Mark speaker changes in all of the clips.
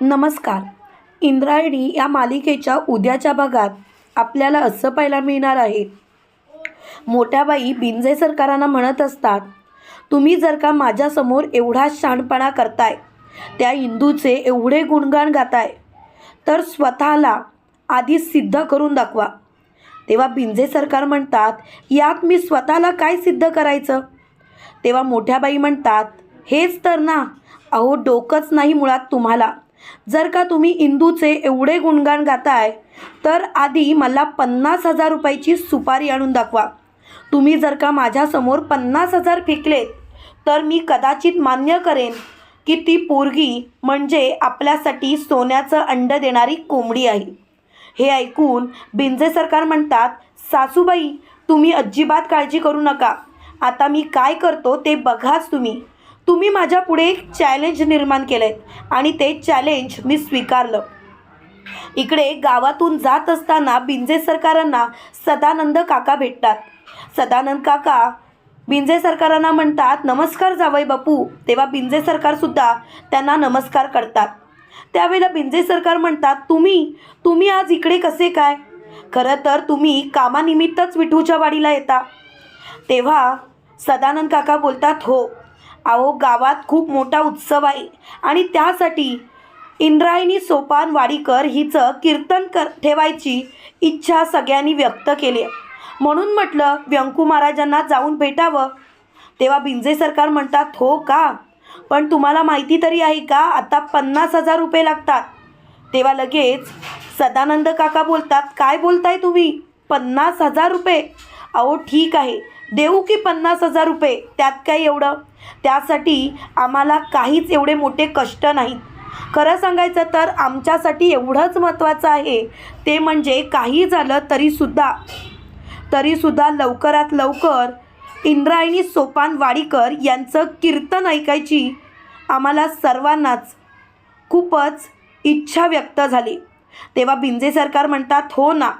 Speaker 1: नमस्कार. इंद्रायणी या मालिकेच्या उद्याच्या भागात आपल्याला असं पाहायला मिळणार आहे. मोठ्या बाई बिंजे सरकारांना म्हणत असतात तुम्ही जर का माझ्यासमोर एवढा शहाणपणा करताय त्या हिंदूचे एवढे गुणगान गाताय तर स्वतःला आधी सिद्ध करून दाखवा. तेव्हा बिंजे सरकार म्हणतात यात मी स्वतःला काय सिद्ध करायचं? तेव्हा मोठ्या बाई म्हणतात हेच तर ना अहो डोकंच नाही मुळात तुम्हाला. जर का तुम्ही इंदूचे एवढे गुणगान गाताय तर आधी मला पन्नास हजार रुपयाची सुपारी आणून दाखवा. तुम्ही जर का माझ्यासमोर पन्नास हजार फेकलेत तर मी कदाचित मान्य करेन की ती पोरगी म्हणजे आपल्यासाठी सोन्याचं अंड देणारी कोंबडी आहे. हे ऐकून बिंजे सरकार म्हणतात सासूबाई तुम्ही अजिबात काळजी करू नका. आता मी काय करतो ते बघाच तुम्ही. तुम्ही माझ्या पुढे एक चॅलेंज निर्माण केलं आहे आणि ते चॅलेंज मी स्वीकारलं. इकडे गावातून जात असताना बिंजे सरकारांना सदानंद काका भेटतात. सदानंद काका बिंजे सरकारांना म्हणतात नमस्कार जावई बापू. तेव्हा बिंजे सरकारसुद्धा त्यांना नमस्कार करतात. त्यावेळेला बिंजे सरकार म्हणतात तुम्ही तुम्ही आज इकडे कसे काय? खरं तर तुम्ही कामानिमित्तच विठूच्या वाडीला येता. तेव्हा सदानंद काका बोलतात हो अहो गावात खूप मोठा उत्सव आहे. आणि त्यासाठी इंद्रायणी सोपान वाडीकर हिचं कीर्तन कर ठेवायची इच्छा सगळ्यांनी व्यक्त केली आहे. म्हणून म्हटलं व्यंकू महाराजांना जाऊन भेटावं. तेव्हा बिंजे सरकार म्हणतात हो का? पण तुम्हाला माहिती तरी आहे का? आता पन्नास हजार रुपये लागतात. तेव्हा लगेच सदानंद काका बोलतात काय बोलताय तुम्ही? पन्नास हजार रुपये? अहो ठीक आहे. देऊ की पन्नास हजार रुपये? त्यात काय एवढं? त्यासाठी आम्हाला काहीच एवढे मोठे कष्ट नाहीत. खरं सांगायचं तर आमच्यासाठी एवढंच महत्त्वाचं आहे. ते म्हणजे काही झालं तरीसुद्धा. तरीसुद्धा लवकरात लवकर इंद्रायणी सोपान वाडीकर यांचं कीर्तन ऐकायची आम्हाला सर्वांनाच खूपच इच्छा व्यक्त झाली. तेव्हा बिंजे सरकार म्हणतात हो ना.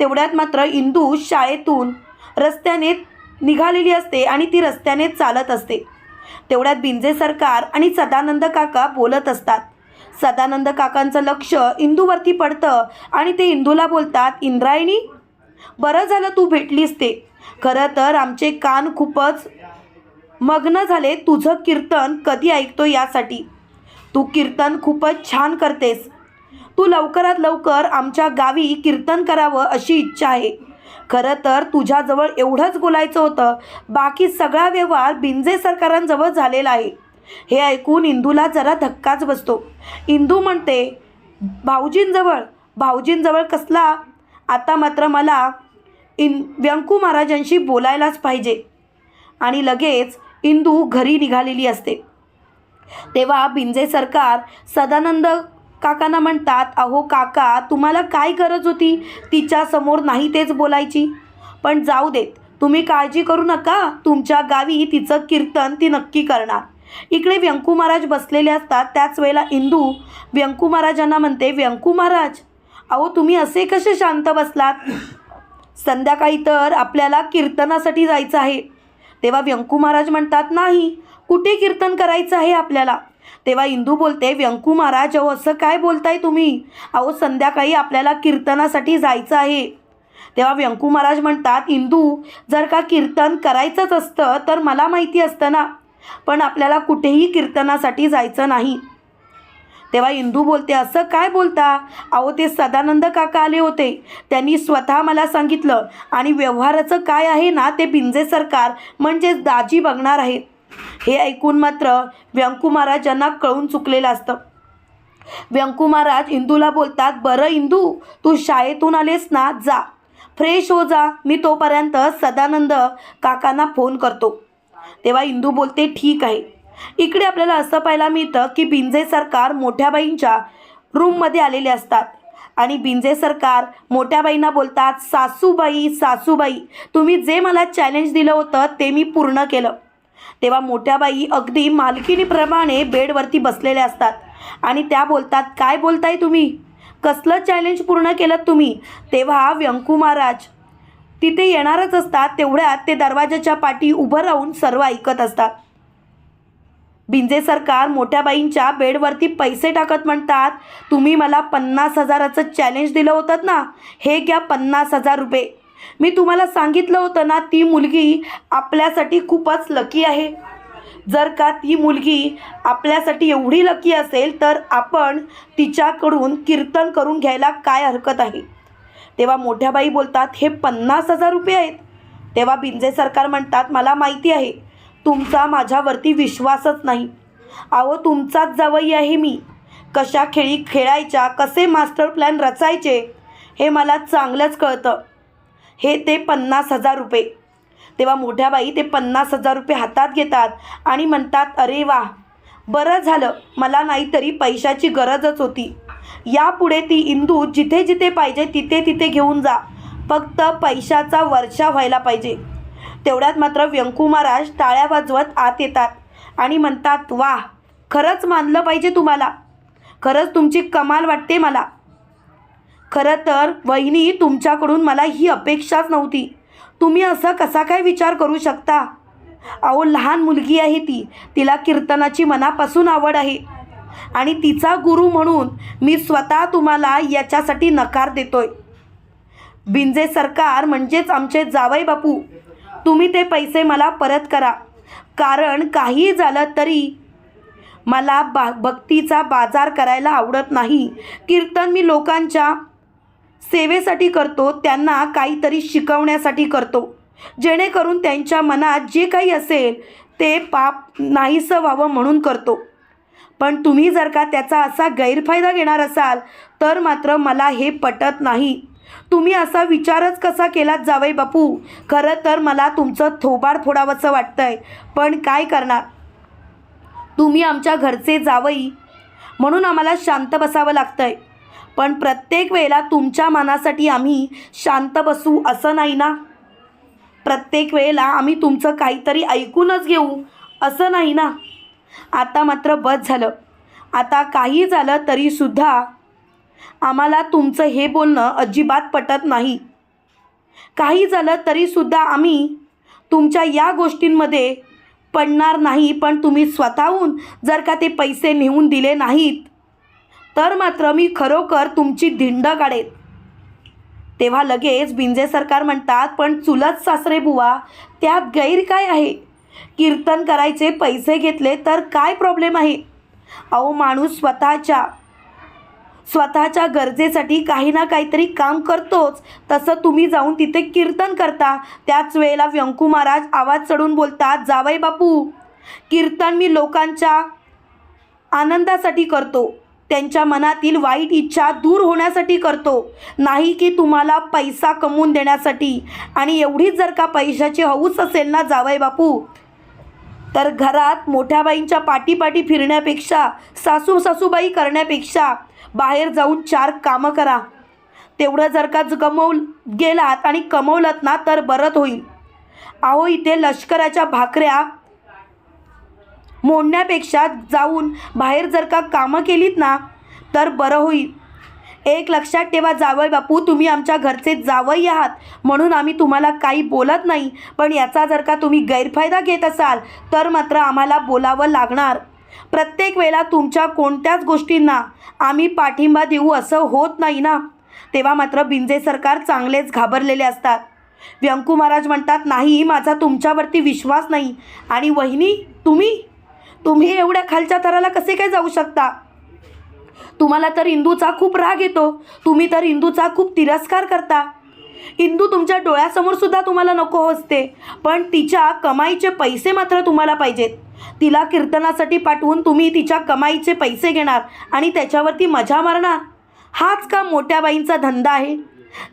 Speaker 1: तेवढ्यात मात्र इंदू शाळेतून रस्त्याने निघालेली असते आणि ती रस्त्याने चालत असते. तेवढ्यात बिंजे सरकार आणि सदानंद काका बोलत असतात. सदानंद काकांचं लक्ष इंदूवरती पडतं आणि ते इंदूला बोलतात इंद्रायणी बरं झालं तू भेटलीस ते. खरं तर आमचे कान खूपच मग्न झाले तुझं कीर्तन कधी ऐकतो यासाठी. तू कीर्तन खूपच छान करतेस. तू लवकरात लवकर आमच्या गावी कीर्तन करावं अशी इच्छा आहे. खरं तर तुझ्याजवळ एवढंच बोलायचं होतं. बाकी सगळा व्यवहार बिंजे सरकारांजवळ झालेला आहे. हे ऐकून इंदूला जरा धक्काच बसतो. इंदू म्हणते भाऊजींजवळ भाऊजींजवळ कसला? आता मात्र मला इन व्यंकू महाराजांशी बोलायलाच पाहिजे. आणि लगेच इंदू घरी निघालेली असते. तेव्हा बिंजे सरकार सदानंद काकांना म्हणतात अहो काका तुम्हाला काय गरज होती? तिच्यासमोर नाही तेच बोलायची. पण जाऊ देत तुम्ही काळजी करू नका. तुमच्या गावी तिचं कीर्तन ती नक्की करणार. इकडे व्यंकू महाराज बसलेले असतात. त्याच वेळेला इंदू व्यंकू महाराजांना म्हणते व्यंकू महाराज अहो तुम्ही असे कसे शांत बसलात? संध्याकाळी तर आपल्याला कीर्तनासाठी जायचं आहे. तेव्हा व्यंकू महाराज म्हणतात नाही कुठे कीर्तन करायचं आहे आपल्याला? तेव्हा इंदू बोलते व्यंकू महाराज अहो असं काय बोलताय तुम्ही? अहो संध्याकाळी आपल्याला कीर्तनासाठी जायचं आहे. तेव्हा व्यंकू महाराज म्हणतात इंदू जर का कीर्तन करायचंच असतं तर मला माहिती असतं ना पण आपल्याला कुठेही कीर्तनासाठी जायचं नाही. तेव्हा इंदू बोलते असं काय बोलता? अहो ते सदानंद काका आले होते. त्यांनी स्वतः मला सांगितलं आणि व्यवहाराचं काय आहे ना ते बिंजे सरकार म्हणजेच दाजी बघणार आहेत. हे ऐकून मात्र व्यंकू महाराजांना कळून चुकलेलं असतं. व्यंकू महाराज इंदूला बोलतात बरं इंदू तू शाळेतून आलेस ना जा. फ्रेश हो जा. मी तोपर्यंत सदानंद काकांना फोन करतो. तेव्हा इंदू बोलते ठीक आहे. इकडे आपल्याला असं पाहायला मिळतं की बिंजे सरकार मोठ्याबाईंच्या रूममध्ये आलेले असतात. आणि बिंजे सरकार मोठ्याबाईंना बोलतात सासूबाई सासूबाई तुम्ही जे मला चॅलेंज दिलं होतं ते मी पूर्ण केलं. तेव्हा मोठ्या बाई अगदी मालकिणीप्रमाणे बेडवरती बसलेल्या असतात. आणि त्या बोलतात काय बोलताय तुम्ही? कसलं चॅलेंज पूर्ण केलं तुम्ही? तेव्हा व्यंकू महाराज तिथे येणारच असतात तेवढ्यात ते दरवाजाच्या पाठी उभं राहून सर्व ऐकत असतात. बिंजे सरकार मोठ्या बाईंच्या बेडवरती पैसे टाकत म्हणतात तुम्ही मला पन्नास हजाराचं चॅलेंज दिलं होतं ना? हे घ्या पन्नास हजार रुपये. मी तुम्हाला सांगितलं होतं ना ती मुलगी आपल्यासाठी खूपच लकी आहे. जर का ती मुलगी आपल्यासाठी एवढी लकी असेल तर आपण तिच्याकडून कीर्तन करून घ्यायला काय हरकत आहे? तेव्हा मोठ्या बाई बोलतात हे पन्नास हजार रुपये आहेत. तेव्हा बिंजे सरकार म्हणतात मला माहिती आहे तुमचा माझ्यावरती विश्वासच नाही. अहो तुमचाच जवई आहे मी. कशा खेळी खेळायच्या कसे मास्टर प्लॅन रचायचे हे मला चांगलंच कळतं. हे ते पन्नास हजार रुपये. तेव्हा मोठ्या बाई ते पन्नास हजार रुपये हातात घेतात आणि म्हणतात अरे वा बरं झालं मला नाहीतरी पैशाची गरजच होती. यापुढे ती इंदू जिथे जिथे पाहिजे तिथे तिथे घेऊन जा. फक्त पैशाचा वर्षा व्हायला पाहिजे. तेवढ्यात मात्र व्यंकू महाराज टाळ्या वाजवत आत येतात आणि म्हणतात वा खरंच मानलं पाहिजे तुम्हाला. खरंच तुमची कमाल वाटते मला. खरं तर वहिनी तुमच्याकडून मला ही अपेक्षाच नव्हती. तुम्ही असं कसा काय विचार करू शकता? अहो लहान मुलगी आहे ती. तिला कीर्तनाची मनापासून आवड आहे. आणि तिचा गुरु म्हणून मी स्वतः तुम्हाला याच्यासाठी नकार देतोय. बिंजे सरकार म्हणजेच आमचे जावई बापू तुम्ही ते पैसे मला परत करा. कारण काही झालं तरी मला बा भक्तीचा बाजार करायला आवडत नाही. कीर्तन मी लोकांच्या सेवेसाठी करतो त्यांना काहीतरी शिकवण्यासाठी करतो. जेणेकरून त्यांच्या मनात जे काही असेल ते पाप नाहीसं व्हावं म्हणून करतो. पण तुम्ही जर का त्याचा असा गैरफायदा घेणार असाल तर मात्र मला हे पटत नाही. तुम्ही असा विचारच कसा केलात जावई बापू? खरं तर मला तुमचं थोबाड फोडावंसं वाटतंय पण काय करणार? तुम्ही आमच्या घरचे जावई म्हणून आम्हाला शांत बसावं लागतंय. पण प्रत्येक वेळेला तुमच्या मनासाठी आम्ही शांत बसू असं नाही ना? प्रत्येक वेळेला आम्ही तुमचं काहीतरी ऐकूनच घेऊ असं नाही ना? आता मात्र बस झालं. आता काही झालं तरीसुद्धा आम्हाला तुमचं हे बोलणं अजिबात पटत नाही. काही झालं तरीसुद्धा आम्ही तुमच्या या गोष्टींमध्ये पडणार नाही पण तुम्ही स्वतःहून जर का ते पैसे नेऊन दिले नाहीत तर मात्र मी खरोखर तुमची धिंड काढेन. तेव्हा लगेच बिंजे सरकार म्हणतात पण चुलत सासरे बुवा त्यात गैर काय आहे? कीर्तन करायचे पैसे घेतले तर काय प्रॉब्लेम आहे? अहो माणूस स्वतःच्या स्वतःच्या गरजेसाठी काही ना काहीतरी काम करतोच. तसं तुम्ही जाऊन तिथे कीर्तन करता. त्याच वेळेला व्यंकू महाराज आवाज चढून बोलतात जावई बापू कीर्तन मी लोकांच्या आनंदासाठी करतो. त्यांच्या मनातील वाईट इच्छा दूर होण्यासाठी करतो. नाही की तुम्हाला पैसा कमवून देण्यासाठी. आणि एवढीच जर का पैशाची हौस असेल ना जावई बापू तर घरात मोठ्या बाईंच्या पाठीपाठी फिरण्यापेक्षा सासू सासूबाई करण्यापेक्षा बाहेर जाऊन चार कामं करा. तेवढं जर का ज- गेलात आणि कमवलत ना तर बरंच होईल. अहो इथे लष्कराच्या भाकऱ्या मोडण्यापेक्षा जाऊन बाहेर जर का कामं केलीत ना तर बरं होईल. एक लक्षात ठेवा जावई बापू तुम्ही आमच्या घरचे जावई आहात म्हणून आम्ही तुम्हाला काही बोलत नाही. पण याचा जर का तुम्ही गैरफायदा घेत असाल तर मात्र आम्हाला बोलावं लागणार. प्रत्येक वेळेला तुमच्या कोणत्याच गोष्टींना आम्ही पाठिंबा देऊ असं होत नाही ना. तेव्हा मात्र बिंजे सरकार चांगलेच घाबरलेले असतात. व्यंकू महाराज म्हणतात नाही माझा तुमच्यावरती विश्वास नाही. आणि वहिनी तुम्ही तुम्ही एवढ्या खालच्या थराला कसे काय जाऊ शकता? तुम्हाला तर इंदूचा खूप राग येतो. तुम्ही तर इंदूचा खूप तिरस्कार करता. इंदू तुमच्या डोळ्यासमोर सुद्धा तुम्हाला नको असते पण तिच्या कमाईचे पैसे मात्र तुम्हाला पाहिजेत. तिला कीर्तनासाठी पाठवून तुम्ही तिच्या कमाईचे पैसे घेणार आणि त्याच्यावरती मजा मारणार. हाच का मोठ्याबाईंचा धंदा आहे?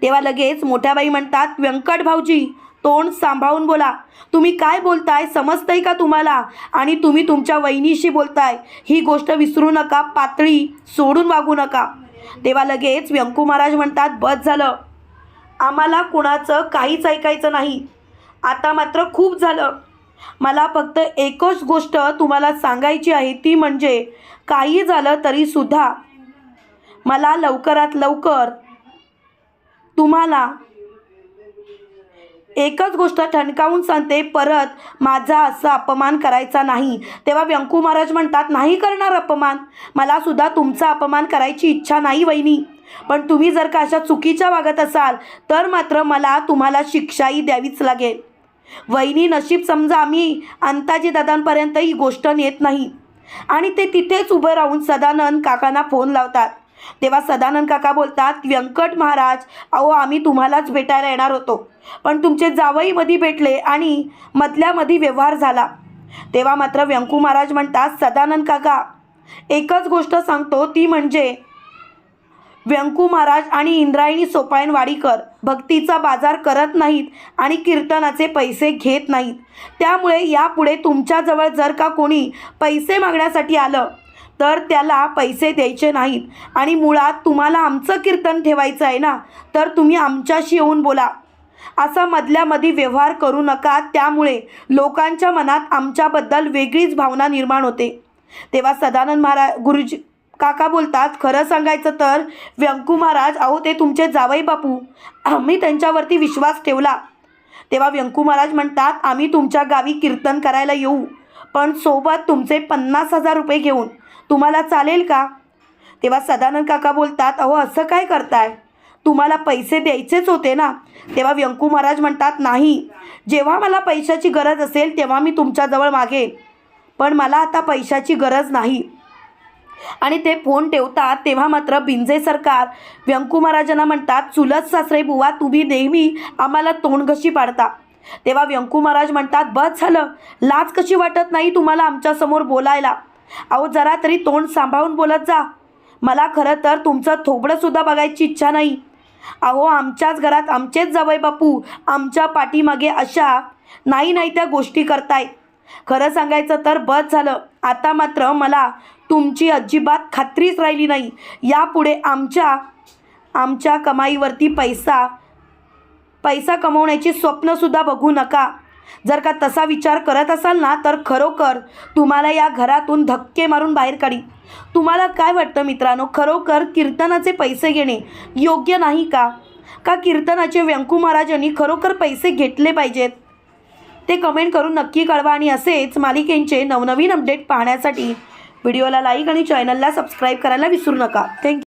Speaker 1: तेव्हा लगेच मोठ्याबाई म्हणतात व्यंकट भाऊजी तोंड सांभाळून बोला. तुम्ही काय बोलताय समजतंय का तुम्हाला? आणि तुम्ही तुमच्या वहिनीशी बोलताय. ही गोष्ट विसरू नका पातळी सोडून वागू नका. तेव्हा लगेच व्यंकू महाराज म्हणतात बस झालं. आम्हाला कुणाचं काहीच ऐकायचं नाही. आता मात्र खूप झालं. मला फक्त एकच गोष्ट तुम्हाला सांगायची आहे ती म्हणजे काही झालं तरीसुद्धा मला लवकरात लवकर तुम्हाला एकच गोष्ट ठणकावून सांगते परत माझा असा अपमान करायचा नाही. तेव्हा व्यंकू महाराज म्हणतात नाही करणार अपमान. मला सुद्धा तुमचा अपमान करायची इच्छा नाही वहिनी. पण तुम्ही जर का अशा चुकीच्या वागत असाल तर मात्र मला तुम्हाला शिक्षाही द्यावीच लागेल. वहिनी नशीब समजा आम्ही अंताजी दादांपर्यंत ही गोष्ट नेत नाही. आणि ते तिथेच उभं राहून सदानंद काकांना फोन लावतात. तेव्हा सदानंद काका बोलतात व्यंकट महाराज अहो आम्ही तुम्हालाच भेटायला येणार होतो. पण तुमचे जावईमध्ये भेटले आणि मधल्यामध्ये व्यवहार झाला. तेव्हा मात्र व्यंकू महाराज म्हणतात सदानंद काका एकच गोष्ट सांगतो ती म्हणजे व्यंकू महाराज आणि इंद्रायणी सोपायन वाडीकर भक्तीचा बाजार करत नाहीत आणि कीर्तनाचे पैसे घेत नाहीत. त्यामुळे यापुढे तुमच्याजवळ जर का कोणी पैसे मागण्यासाठी आलं तर त्याला पैसे द्यायचे नाहीत. आणि मुळात तुम्हाला आमचं कीर्तन ठेवायचं आहे ना तर तुम्ही आमच्याशी येऊन बोला. असा मधल्यामधी व्यवहार करू नका. त्यामुळे लोकांच्या मनात आमच्याबद्दल वेगळीच भावना निर्माण होते. तेव्हा सदानंद महाराज गुरुजी काका बोलतात खरं सांगायचं तर व्यंकू महाराज अहो ते तुमचे जावई बापू. आम्ही त्यांच्यावरती विश्वास ठेवला. तेव्हा व्यंकू महाराज म्हणतात आम्ही तुमच्या गावी कीर्तन करायला येऊ. पण सोबत तुमचे पन्नास हजार रुपये घेऊन. तुम्हाला चालेल का? तेव्हा सदानंद काका बोलतात अहो असं काय करताय? तुम्हाला पैसे द्यायचेच होते ना? तेव्हा व्यंकू महाराज म्हणतात नाही. जेव्हा मला पैशाची गरज असेल तेव्हा मी तुमच्याजवळ मागेन. पण मला आता पैशाची गरज नाही. आणि ते फोन ठेवतात तेव्हा मात्र बिंजे सरकार व्यंकू महाराजांना म्हणतात चुलत सासरे बुवा तुम्ही नेहमी आम्हाला तोंडघशी पाडता. तेव्हा व्यंकू महाराज म्हणतात बस झालं. लाज कशी वाटत नाही तुम्हाला आमच्यासमोर बोलायला? अहो जरा तरी तोंड सांभाळून बोलत जा. मला खरं तर तुमचं थोबडंसुद्धा बघायची इच्छा नाही. अहो आमच्याच घरात आमचेच जवळ बापू आमच्या पाठीमागे अशा नाही नाही त्या गोष्टी करतायत खरं सांगायचं तर बस झालं. आता मात्र मला तुमची अजिबात खात्रीच राहिली नाही. यापुढे आमच्या आमच्या कमाईवरती पैसा पैसा कमवण्याची स्वप्नसुद्धा बघू नका. जर का तसा विचार करत असाल ना तर खरोखर तुम्हाला या घरातून धक्के मारून बाहेर काढी. तुम्हाला काय वाटतं मित्रांनो? खरोखर कीर्तनाचे पैसे घेणे योग्य नाही का? का कीर्तनाचे व्यंकू महाराजांनी खरोखर पैसे घेतले पाहिजेत? ते कमेंट करून नक्की कळवा आणि असेच मालिकेंचे नवनवीन अपडेट पाहण्यासाठी. व्हिडिओला लाईक आणि चॅनलला सबस्क्राईब करायला विसरू नका. थँक्यू